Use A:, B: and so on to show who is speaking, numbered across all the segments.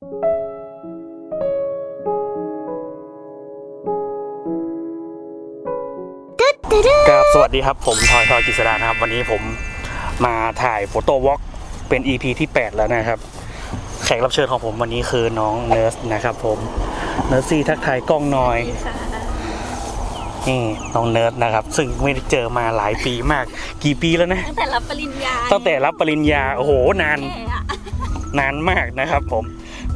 A: กับสวัสดีครับ ผมทอยทอยกิษดานะครับ วันนี้ผมมาถ่ายโฟโต้วอล์กเป็น EP ที่ 8 แล้วนะครับ แขกรับเชิญของผมวันนี้คือน้องเนิร์สนะครับผมเนิร์สซี่ทักทายกล้องหน่อยนี่น้องเนิร์สนะครับ ซึ่งไม่ได้เจอมาหลายปีมาก กี่ปีแล้วนะ
B: ตั้งแต่รับปริญญา
A: ตั้งแต่รับปริญญาโอ้โหนาน
B: แก่อะ
A: นานมากนะครับผม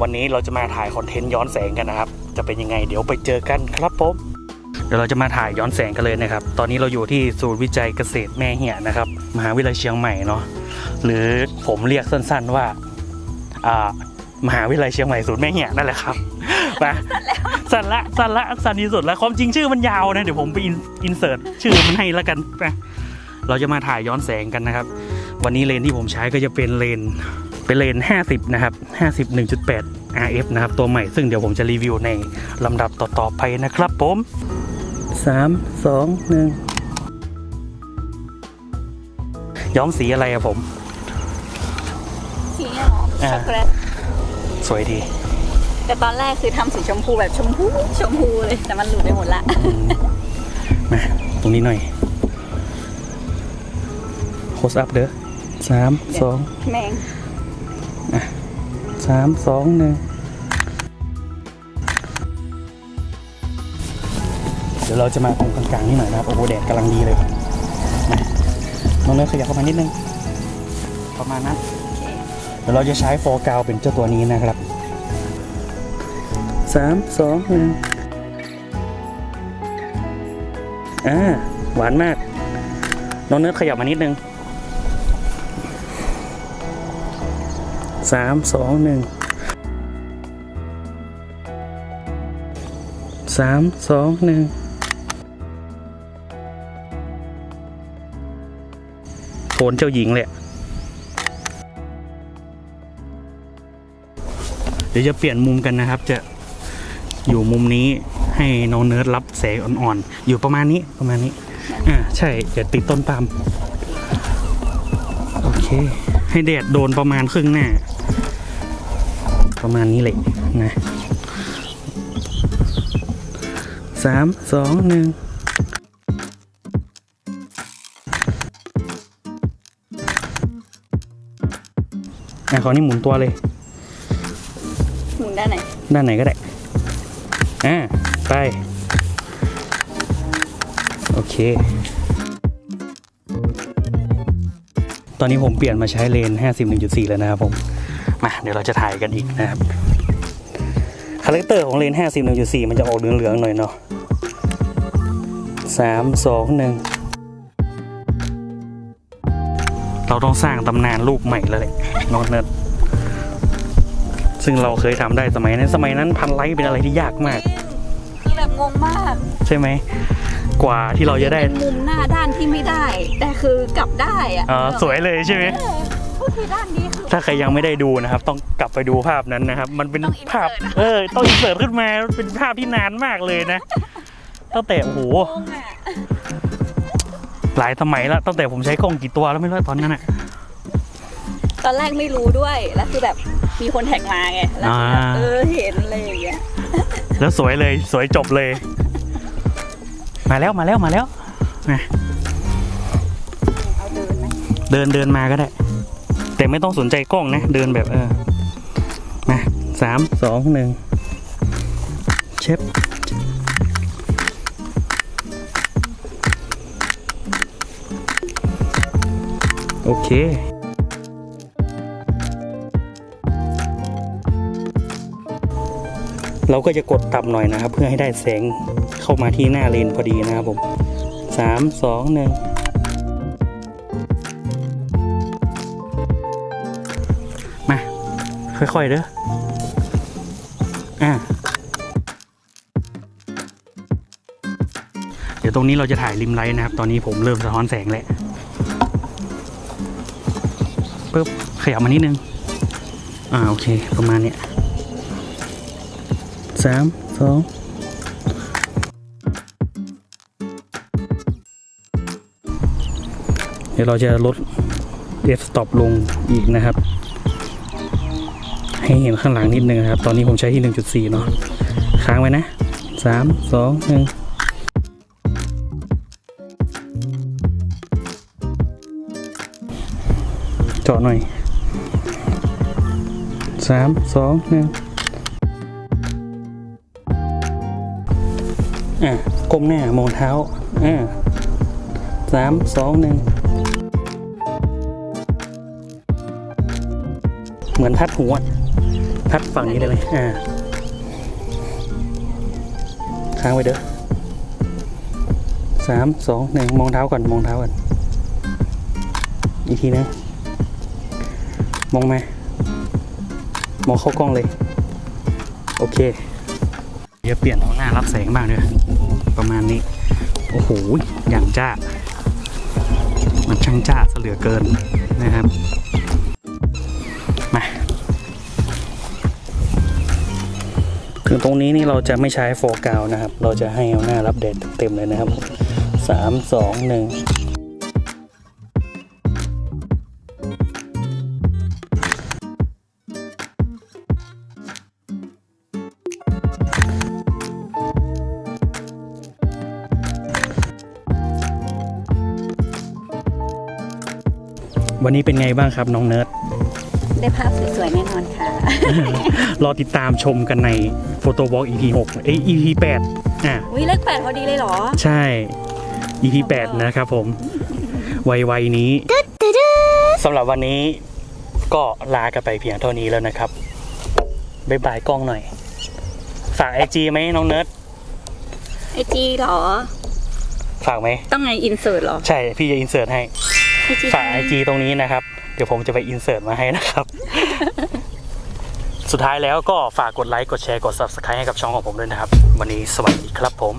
A: วันนี้เราจะมาถ่ายคอนเทนต์ย้อนแสงกันนะครับ จะเป็นยังไงเดี๋ยวไปเจอกันครับผมเดี๋ยวเราจะมาถ่ายย้อนแสงกันเลยนะครับ ตอนนี้เราอยู่ที่ศูนย์วิจัยเกษตรแม่เหียนะครับ มหาวิทยาลัยเชียงใหม่เนาะ หรือผมเรียกสั้นๆว่าอ่ามหาวิทยาลัยเชียงใหม่ศูนย์แม่เหียนั่นแหละครับนะสั้นละสั้นละสั้นที่สุดแล้วความจริงชื่อมันยาวนะเดี๋ยวผมไปอินเสิร์ตชื่อมันให้แล้วกันนะเราจะมาถ่ายย้อนแสงกันนะครับ วันนี้เลนที่ผมใช้ก็จะเป็นเลน เป็นเลน 50 นะครับ 50 1.8 RF นะครับ ตัวใหม่ซึ่งเดี๋ยวผมจะรีวิวในลำดับต่อๆไปนะครับผม 3 2 1 ย้อมสีอะไรอะผม
B: สีเนี่ยเหรอ
A: อ่า
B: ช็อกโกแลต
A: สวยดี
B: แต่ตอนแรกคือทำสีชมพูแบบชมพูชมพูเลยแต่มันหลุดไปหมดละ
A: อืมมาตรงนี้หน่อยโคสอัพเด้อสามสอง
B: แมง
A: สามสองหนึ่งเดี๋ยวเราจะมาตรงกลางๆนี่หน่อยนะครับ โอ้โหแดดกำลังดีเลยมาน้องเนยขยับเข้ามานิดนึง ประมาณนั้นเดี๋ยวเราจะใช้โฟกาวเป็นเจ้าตัวนี้นะครับสามสองหนึ่งอ่าหวานมาก น้องเนื้อขยับมานิดนึง สามสองหนึ่งสามสองหนึ่งโทนเจ้าหญิงเลยอะเดี๋ยวจะเปลี่ยนมุมกันนะครับ จะอยู่มุมนี้ให้น้องเนิร์ดรับแสงอ่อนๆ อยู่ประมาณนี้ประมาณนี้ อ่าใช่อย่าติดต้นปาล์มโอเค ให้แดดโดนประมาณครึ่งหน้า ประมาณนี้เลยนะสามสองหนึ่งอะขอนี่หมุนตัวเลย
B: หมุนด้านไหน
A: ด้านไหนก็ได้ อ่า ไป โอเค ตอนนี้ผมเปลี่ยนมาใช้เลน51.4แล้วนะครับผม มาเดี๋ยวเราจะถ่ายกันอีกนะครับคาแรคเตอร์ของเลน51.4 มันจะออกเหลืองๆหน่อยเนาะสามสองหนึ่งเราต้องสร้างตำนานลูกใหม่แล้วแหละน้องเนิร์ดซึ่งเราเคยทำได้สมัยนั้นสมัยนั้นพันไลค์เป็นอะไรที่ยากมาก
B: พี่แบบงงมาก
A: ใช่ไหม กว่าที่เราจะได้
B: เป็นมุมหน้าด้านที่ไม่ได้ แต่คือกลับได้อะ
A: เออสวยเลยใช่ไหม
B: เออก็ คือด้านนี้คือ
A: ถ้าใครยังไม่ได้ดูนะครับ ต้องกลับไปดูภาพนั้นนะครับ มันเป็น
B: ต้อง insert
A: ภาพ เออ ต้องอินเสิร์ตขึ้นมาเป็นภาพที่นานมากเลยนะ ตั้งแต่โอ้โห
B: งงอะ
A: หลายสมัยแล้วตั้งแต่ผมใช้กล้องกี่ตัวแล้วไม่รู้ตอนนั้นอะ
B: ตอนแรกไม่รู้ด้วย แล้วคือแบบมีคนแท็กมาไง แล้วคือแบบ
A: อ่า
B: เออเห็นอะไรอย่างเงี้ย
A: แล้วสวยเลยสวยจบเลย มาแล้วมาแล้วมาแล้วมา
B: เอาเดินไหม
A: เดินเดินมาก็ได้ แต่ไม่ต้องสนใจกล้องนะ เดินแบบเออมาสามสองหนึ่งเชฟโอเคเราก็จะกดต่ำหน่อยนะครับ เพื่อให้ได้แสงเข้ามาที่หน้าเลนพอดีนะครับผมสามสองหนึ่ง ค่อยๆเด้ออะเดี๋ยวตรงนี้เราจะถ่ายริมไลท์นะครับ ตอนนี้ผมเริ่มสะท้อนแสงแหล้วปึ๊บขยับมานิดนึง อ่าโอเค ประมาณเนี้ยสามสองเดี๋ยวเราจะลด f stop ลงอีกนะครับ ให้เห็นข้างหลังนิดนึงนะครับ ตอนนี้ผมใช้ที่ 1.4 เนาะค้างไว้นะ 3 2 1เจาะหน่อย3 2 1อะก้มหน้ามองเท้า อ่าสามสองหนึ่งเหมือนพัดหูอะ พัดฝั่งนี้ได้เลยอ่าค้างไว้เด้อสามสองหนึ่งมองเท้าก่อนมองเท้าก่อนอีกทีนึงมองมามองเข้ากล้องเลย โอเค เดี๋ยวเปลี่ยนหน้ารับแสงบ้างด้วยประมาณนี้ โอ้โห อย่างจ้า มันช่างจ้าเหลือเกินนะครับ ถึงตรงนี้นี่เราจะไม่ใช้โฟกัสนะครับ เราจะให้เอาหน้ารับแดดเต็มเลยนะครับสามสองหนึ่งวันนี้เป็นไงบ้างครับน้องเนิร์ด
B: ได้ภาพสวยๆแน่นอนค่ะ
A: รอติดตามชมกันใน Photo Walk EP 6เอ้ย EP 8อะ
B: วิเลขแปดพอดีเลยเหรอ
A: ใช่ EP 8นะครับผม วัยๆนี้สำหรับวันนี้ก็ลากันไปเพียงเท่านี้แล้วนะครับบ๊ายบายกล้องหน่อย ฝากไอจีไหมน้องเนิร์ด
B: ไอจีเหรอ
A: ฝากไหม
B: ต้องไงอินเสิร์ตเหรอ
A: ใช่ พี่จะอินเสิร์ตให้
B: ไอจี
A: ฝากไอจีตรงนี้นะครับ เดี๋ยวผมจะไปอินเสิร์ตมาให้นะครับ สุดท้ายแล้วก็ฝากกดไลค์ กดแชร์ กด subscribe ให้กับช่องของผมด้วยนะครับ วันนี้สวัสดีครับผม